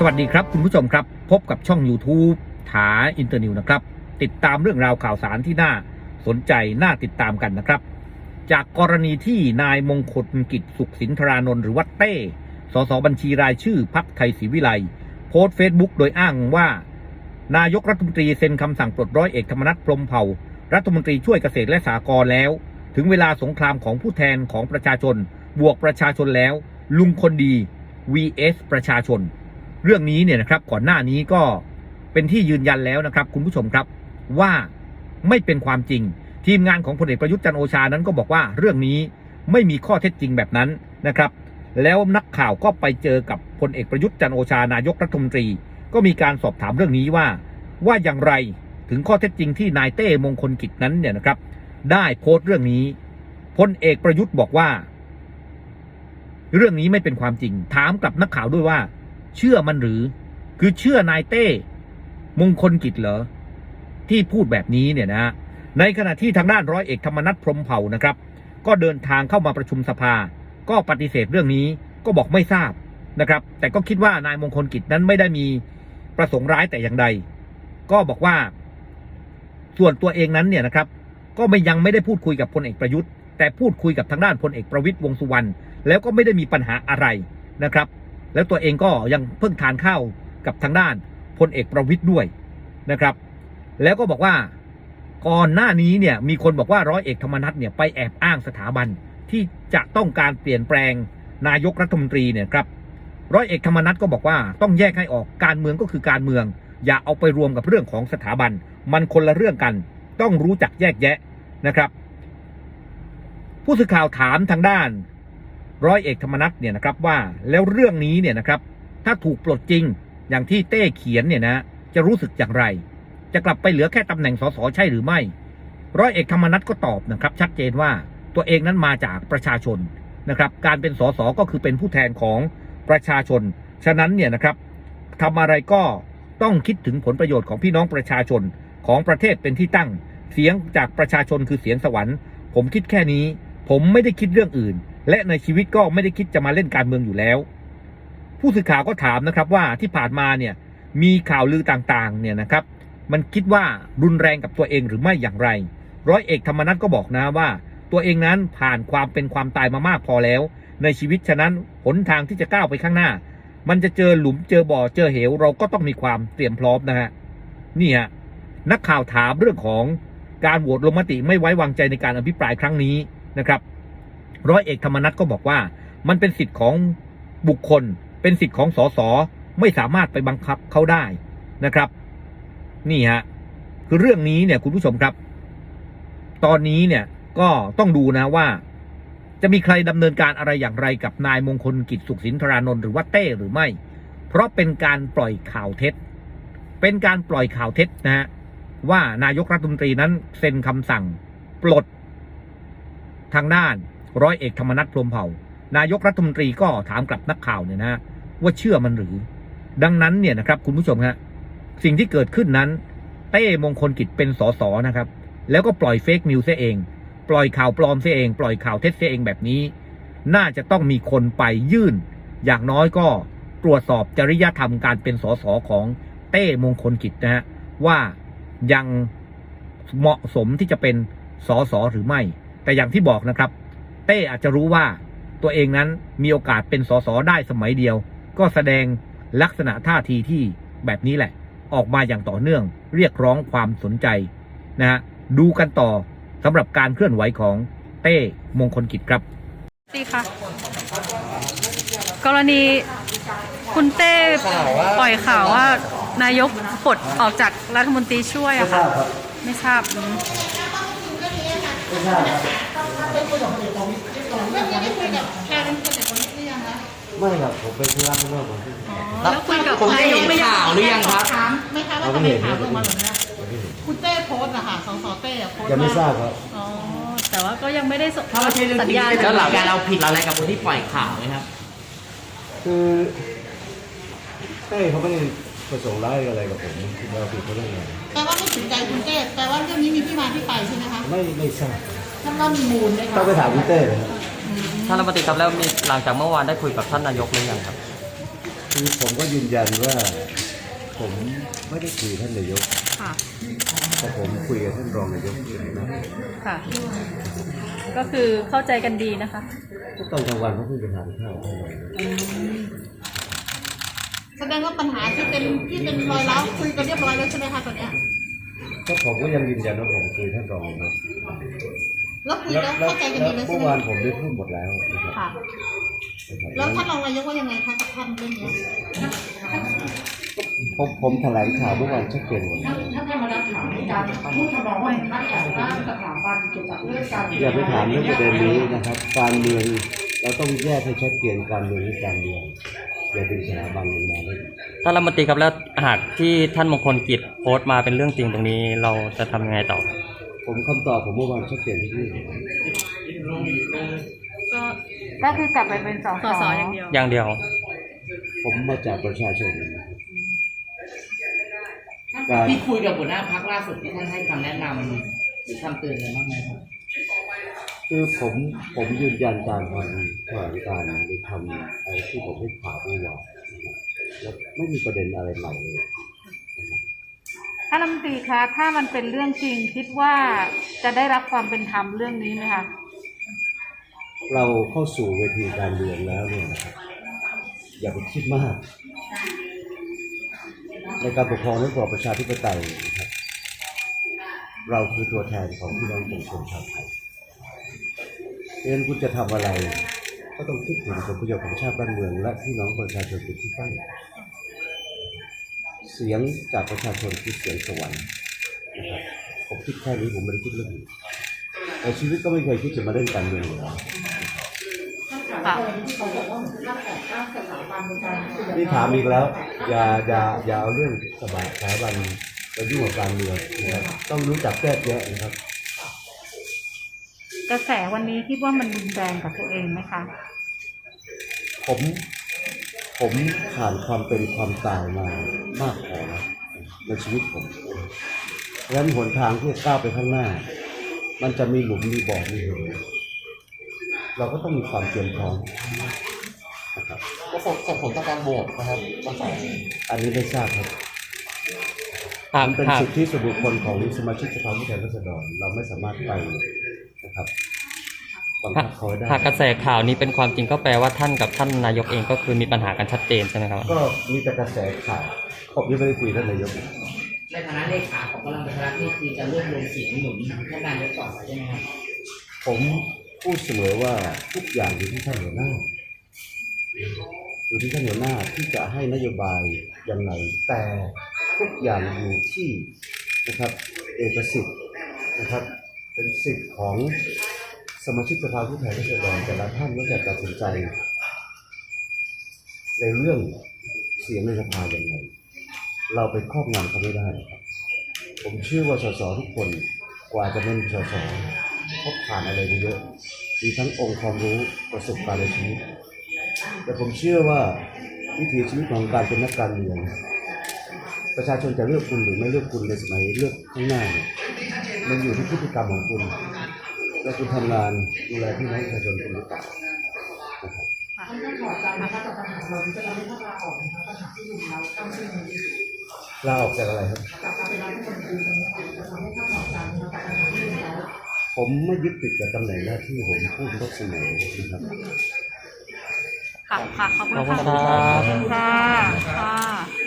สวัสดีครับคุณผู้ชมครับ พบกับช่อง YouTube ถาอินเตอร์นิวนะครับ ติดตามเรื่องราวข่าวสารที่น่าสนใจน่าติดตามกันนะครับ จากกรณีที่นายมงคลกิจสุขสินทรานนท์หรือว่าเต้ สสบัญชีรายชื่อพักไทยศรีวิไลโพสต์เฟซบุ๊กโดยอ้างว่า นายกรัฐมนตรีเซ็นคำสั่งปลดร้อยเอกธรรมนัฐพรมเผ่า รัฐมนตรีช่วยเกษตรและสหกรณ์แล้ว ถึงเวลาสงครามของผู้แทนของประชาชน บวกประชาชนแล้ว ลุงคนดี vs ประชาชน เรื่องนี้เนี่ยนะครับก่อนหน้านี้ก็เป็นที่ยืนยันแล้วนะครับ คุณผู้ชมครับว่าไม่เป็นความจริง ทีมงานของพลเอกประยุทธ์จันโอชานั้นก็บอกว่าเรื่องนี้ไม่มีข้อเท็จจริงแบบนั้นนะครับ แล้วนักข่าวก็ไปเจอกับพลเอกประยุทธ์จันโอชานายกรัฐมนตรี ก็มีการสอบถามเรื่องนี้ว่า ว่าอย่างไรถึงข้อเท็จจริงที่นายเต้มงคลกิจนั้นเนี่ยนะครับ ได้โพสต์เรื่องนี้พลเอกประยุทธ์บอกว่า เรื่องนี้ไม่เป็นความจริง ถามกลับนักข่าวด้วยว่า เชื่อมันหรือ คือเชื่อนายเต้มงคลกิจเหรอที่พูดแบบนี้เนี่ยนะในขณะที่ทางด้านร้อยเอกธรรมนัฐพรมเผ่านะครับ ก็เดินทางเข้ามาประชุมสภา ก็ปฏิเสธเรื่องนี้ก็บอกไม่ทราบนะครับ แต่ก็คิดว่านายมงคลกิจนั้นไม่ได้มีประสงค์ร้ายแต่อย่างใด ก็บอกว่า ส่วนตัวเองนั้นเนี่ยนะครับ ก็ไม่ยังไม่ได้พูดคุยกับพลเอกประยุทธ์ แต่พูดคุยกับทางด้านพลเอกประวิตยวงสุวรรณแล้วก็ไม่ได้มีปัญหาอะไรนะครับ แล้วตัวเองก็ยังเพิ่งทานข้าวกับทางด้านพลเอกประวิตยด้วยนะครับ แล้วก็บอกว่าก่อนหน้านี้เนี่ยมีคนบอกว่าร้อยเอกธรรมนัฐเนี่ยไปแอบอ้างสถาบันที่จะต้องการเปลี่ยนแปลงนายกรัฐมนตรีเนี่ยครับร้อยเอกธรรมนัฐก็บอกว่าต้องแยกให้ออกการเมืองก็คือการเมือง อย่าเอาไปรวมกับเรื่องของสถาบัน มันคนละเรื่องกัน ต้องรู้จักแยกแยะนะครับ ผู้สื่อข่าวถามทางด้าน ร้อยเอกธรรมนัฐเนี่ยนะครับว่าแล้วเรื่องนี้เนี่ยนะครับถ้าถูกปลดจริงอย่างที่เต้เขียนเนี่ยนะจะรู้สึกอย่างไร จะกลับไปเหลือแค่ตำแหน่งสสใช่หรือไม่ ร้อยเอกธรรมนัฐก็ตอบนะครับ ชัดเจนว่าตัวเองนั้นมาจากประชาชนนะครับ การเป็นสสก็คือเป็นผู้แทนของประชาชน ฉะนั้นเนี่ยนะครับทำอะไรก็ต้องคิดถึงผลประโยชน์ของพี่น้องประชาชนของประเทศเป็นที่ตั้ง เสียงจากประชาชนคือเสียงสวรรค์ ผมคิดแค่นี้ ผมไม่ได้คิดเรื่องอื่น และในชีวิตก็ไม่ได้คิดจะมาเล่นการเมืองอยู่แล้ว ผู้สื่อข่าวก็ถามนะครับว่าที่ผ่านมาเนี่ยมีข่าวลือต่างๆเนี่ยนะครับ มันคิดว่ารุนแรงกับตัวเองหรือไม่อย่างไร ร้อยเอกธรรมนัฐก็บอกนะว่า ตัวเองนั้นผ่านความเป็นความตายมามากพอแล้ว ในชีวิตฉะนั้นหนทางที่จะก้าวไปข้างหน้า มันจะเจอหลุมเจอบ่อเจอเหว เราก็ต้องมีความเตรียมพร้อมนะฮะนี่ฮะนักข่าวถามเรื่องของการโหวตลงมติไม่ไว้วางใจในการอภิปรายครั้งนี้นะครับ ร้อยเอกธรรมนัฐก็บอกว่า มันเป็นสิทธิ์ของบุคคล เป็นสิทธิ์ของสสไม่สามารถไปบังคับเขาได้นะครับ นี่ฮะคือเรื่องนี้เนี่ยคุณผู้ชมครับ ตอนนี้เนี่ยก็ต้องดูนะว่า จะมีใครดำเนินการอะไรอย่างไรกับนายมงคลกิจสุขสินทรานนท์หรือว่าเต้หรือไม่ เพราะเป็นการปล่อยข่าวเท็จ เป็นการปล่อยข่าวเท็จนะฮะว่านายกรัฐมนตรีนั้นเซ็นคำสั่งปลดทางด้าน ร้อยเอกธรรมนัฐพรมเผ่านายกรัฐมนตรีก็ถามกลับนักข่าวเนี่ยนะว่าเชื่อมันหรือ ดังนั้นเนี่ยนะครับคุณผู้ชมฮะสิ่งที่เกิดขึ้นนั้น เต้มงคลกิจเป็นสสนะครับ แล้วก็ปล่อยเฟกนิวเสเอง ปล่อยข่าวปลอมเสเอง ปล่อยข่าวเท็จเสเองแบบนี้ น่าจะต้องมีคนไปยื่น อย่างน้อยก็ตรวจสอบจริยธรรมการเป็นสสของเต้มงคลกิจนะฮะว่ายังเหมาะสมที่จะเป็นสสหรือไม่ แต่อย่างที่บอกนะครับ เต้อาจจะรู้ว่าตัวเองนั้นมีโอกาสเป็นสสได้สมัยเดียว ก็แสดงลักษณะท่าทีที่แบบนี้แหละ ออกมาอย่างต่อเนื่องเรียกร้องความสนใจนะฮะดูกันต่อสำหรับการเคลื่อนไหวของเต้มงคลกิจครับดีค่ะกรณีคุณเต้ปล่อยข่าวว่านายกปลดออกจากรัฐมนตรีช่วยอะค่ะ ไม่ทราบ อืมไม่ครับผมไปธุระข้างนอกก่อนแล้วคุยกับผมได้นายเห็กนไม่ยังข่าวหรือยังครับ ถามไหมคะว่าเราเขาไม่มีเห็นข่านะวลงมาหรือไม่ยังไม่เห็นคุณเต้โพสต์อะค่ะสสเต้อะโพสต์ยังไม่ทราบครับอ๋อแต่ว่าก็ยังไม่ได้ส่งถ้าไม่ใช่เรื่องสัญจริงญาณแล้วหลังการเราผิดอะไรกับคนที่ปล่อยข่าวไหมครับ คือเต้เขาไม่ได้ประสงค์ร้ายอะไรกับผมคือเราผิดเขาเรื่องอะไรแปลว่าไม่ถึงใจคุณเต้แปลว่าเรื่องนี้มีที่มาที่ไปใช่ไหมคะ ไม่ไม่ทราบ ท่านก็มีมูลไหมคะต้องไปถามคุณเต้เลยครับท่านรัฐมนตรีครับแล้วมีหลังจากเมื่อวานได้คุยกับท่านนายกหรือยังครับ คือผมก็ยืนยันว่า ผมไม่ได้คุยท่านนายกค่ะ แต่ผมคุยกับท่านรองนายกอยู่นะค่ะ ก็คือเข้าใจกันดีนะคะ ก็ตอนกลางวันเขาเพิ่งไปทานข้าวท่านรองแสดงว่าปัญหาที่เป็นที่เป็นรอยร้าวคุยกันเรียบร้อยแล้วใช่ไหมคะตอนเนี้ยก็ผมก็ยังยืนยันว่าผมคุยท่านรองนะ แล้วคุยแล้วแล้วแล้วเข้าใจกันแล้วดีแล้วใช่เมื่อไหมวานผมได้พูดหมดแล้วนะครับค่ะนะครับแล้วท่านรองนายกว่ายังไงคะกับท่านเรื่องนี้ผมผมแถลงข่าวเมื่อวานชัดเจนหมดแล้วท่านธรรมนัฐถามในการพูดทำนองว่าเห็นท่านแอบอ้างสถาบันเกี่ยวกับเรื่องการอย่าไปถามเรื่องประเด็นนี้นะครับ การเมืองเราต้องแยกให้ชัดเจนการเมืองและการเมืองอย่าดึงสถาบันลงมาเลยท่านรัฐมนตรีครับแล้วหากที่ท่านมงคลกิจโพสต์มาเป็นเรื่องจริงตรงนี้ เราจะทำยังไงต่อ ผมคำตอบผมเมื่อวานชัดเจนที่นี่ก็ก็คือกลับไปเป็นสสอสออย่างเดียว อย่างเดียว ผมมาจากประชาชน การ ที่คุยกับหัวหน้าพักล่าสุดที่ท่านให้คำแนะนำหรือคำเตือนอะไรบ้างไหมครับคือผมผมยืนยันตามความแถลงการณ์หรือทำอะไรที่ผมให้ข่าวเมื่อวานนะครับแล้วไม่มีประเด็นอะไรใหม่เลย ท่านรัฐมนตรีคะถ้ามันเป็นเรื่องจริงคิดว่าจะได้รับความเป็นธรรมเรื่องนี้ไหมคะเราเข้าสู่เวทีการเมืองแล้วเนี่ยนะครับอย่าไปคิดมาก ในการปกครองและกรอบประชาธิปไตยนะครับเราคือตัวแทนของพี่น้องประชาชนชาวไทยเพราะฉะนั้นคุณจะทำอะไร ก็ต้องคิดถึงผลประโยชน์ของชาติบ้านเมือง และพี่น้องประชาชนเป็นที่ตั้ง เสียงจากประชาชนคือเสียงสวรรค์นะครับผมคิดแค่นี้ผมไม่ได้คิดเรื่องอื่นแต่ชีวิตก็ไม่เคยคิดจะมาเล่นการเมืองเลยค่ะนี่ถามอีกแล้ว อย่าอย่าอย่าเอาเรื่องสบายสถาบันไปยุ่งกับการเมืองนะครับต้องรู้จักแก้แยะนะครับ กระแสวันนี้คิดว่ามันรุนแรงกับตัวเองไหมคะ ผม ผมผ่านความเป็นความตายมามากพอแล้วในชีวิตผมเพราะฉะนั้นหนทางที่จะก้าวไปข้างหน้า มันจะมีหลุมมีบ่อมีเหวเราก็ต้องมีความเตรียมพร้อมนะครับก็ส่งส่งผลต่อการโหวตนะครับกระแสอันนี้ไม่ทราบครับหากมันเป็นหาก สิทธิส่วนบุคคลของสมาชิกสภาผู้แทนราษฎรเราไม่สามารถไปนะครับ บังคับเขาได้หากกระแสข่าวนี้เป็นความจริงก็แปลว่าท่านกับท่านนายกเองก็คือมีปัญหากันชัดเจนใช่ไหมครับ ก็มีแต่กระแสข่าวผมยังไม่ได้คุยท่านนายกในฐานะเลขาของพลังประชารัฐนี่คือจะรวบรวมเสียงหนุนให้นายกต่อไปใช่ไหมครับผมพูดเสมอว่าทุกอย่างอยู่ที่ท่านหัวหน้าอยู่ที่ท่านหัวหน้าที่จะให้นโยบายยังไงแต่ทุกอย่างอยู่ที่นะครับเอกสิทธิ์นะครับเป็นสิทธิ์ของ สมาชิกสภาผู้แทนราษฎรแต่ละท่านว่าจะตัดสินใจ ในเรื่องเสียงในสภาอย่างไรเราไปครอบงำเขาไม่ได้ครับผมเชื่อว่าสสทุกคนกว่าจะเป็นสสเขาผ่านอะไรมาเยอะมีทั้งองค์ความรู้ประสบการณ์ในชีวิตแต่ผมเชื่อว่าวิถีชีวิตของการเป็นนักการเมืองประชาชนจะเลือกคุณหรือไม่เลือกคุณในสมัยเลือกข้างหน้ามันอยู่ที่พฤติกรรมของคุณ และคุณทำงานดูแลพี่น้องประชาชนคุณหรือเปล่านะครับลาออกจากอะไรครับผมไม่ยึดติดกับตำแหน่งหน้าที่ผมพูดก็เสมอนะครับค่ะ ค่ะ ขอบคุณขอบคุณค่ะครับค่ะ